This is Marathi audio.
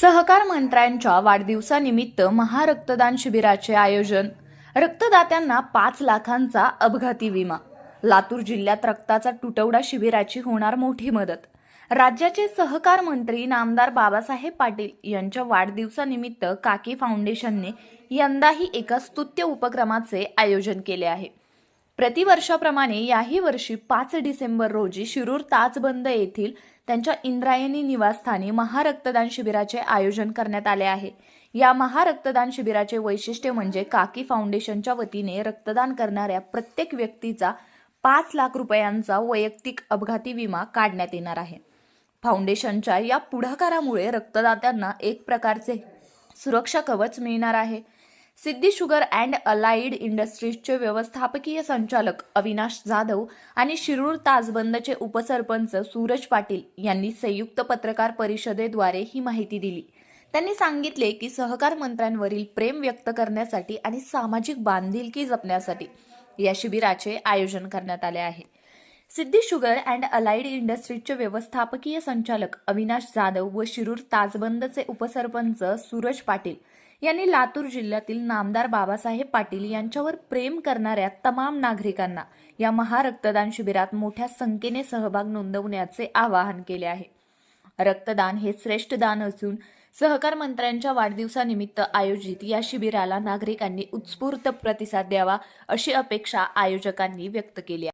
सहकार मंत्र्यांच्या वाढदिवसानिमित्त महारक्तदान शिबिराचे आयोजन. रक्तदात्यांना पाच लाखांचा अपघाती विमा. लातूर जिल्ह्यात रक्ताचा तुटवडा शिबिराची होणार मोठी मदत. राज्याचे सहकार मंत्री नामदार बाबासाहेब पाटील यांच्या वाढदिवसानिमित्त काकी फाउंडेशनने यंदाही एका स्तुत्य उपक्रमाचे आयोजन केले आहे. प्रतिवर्षाप्रमाणे याही वर्षी पाच डिसेंबर रोजी शिरूर ताचबंद येथील त्यांच्या इंद्रायणी निवासस्थानी महारक्तदान शिबिराचे आयोजन करण्यात आले आहे. या महारक्तदान शिबिराचे वैशिष्ट्य म्हणजे काकी फाउंडेशनच्या वतीने रक्तदान करणाऱ्या प्रत्येक व्यक्तीचा पाच लाख रुपयांचा वैयक्तिक अपघाती विमा काढण्यात येणार आहे. फाउंडेशनच्या या पुढाकारामुळे रक्तदात्यांना एक प्रकारचे सुरक्षा कवच मिळणार आहे. सिद्धी शुगर अँड अलाइड इंडस्ट्रीजचे व्यवस्थापकीय संचालक अविनाश जाधव आणि शिरूर ताजबंदचे उपसरपंच सूरज पाटील यांनी संयुक्त पत्रकार परिषदेद्वारे ही माहिती दिली. त्यांनी सांगितले की सहकार मंत्र्यांवरील प्रेम व्यक्त करण्यासाठी आणि सामाजिक बांधिलकी जपण्यासाठी या शिबिराचे आयोजन करण्यात आले आहे. सिद्धी शुगर अँड अलाइड इंडस्ट्रीजचे व्यवस्थापकीय संचालक अविनाश जाधव व शिरूर ताजबंदचे उपसरपंच सूरज पाटील यांनी लातूर जिल्ह्यातील नामदार बाबासाहेब पाटील यांच्यावर प्रेम करणाऱ्या तमाम नागरिकांना या महारक्तदान शिबिरात मोठ्या संख्येने सहभाग नोंदवण्याचे आवाहन केले आहे. रक्तदान हे श्रेष्ठ दान असून सहकार मंत्र्यांच्या वाढदिवसानिमित्त आयोजित या शिबिराला नागरिकांनी उत्स्फूर्त प्रतिसाद द्यावा अशी अपेक्षा आयोजकांनी व्यक्त केली आहे.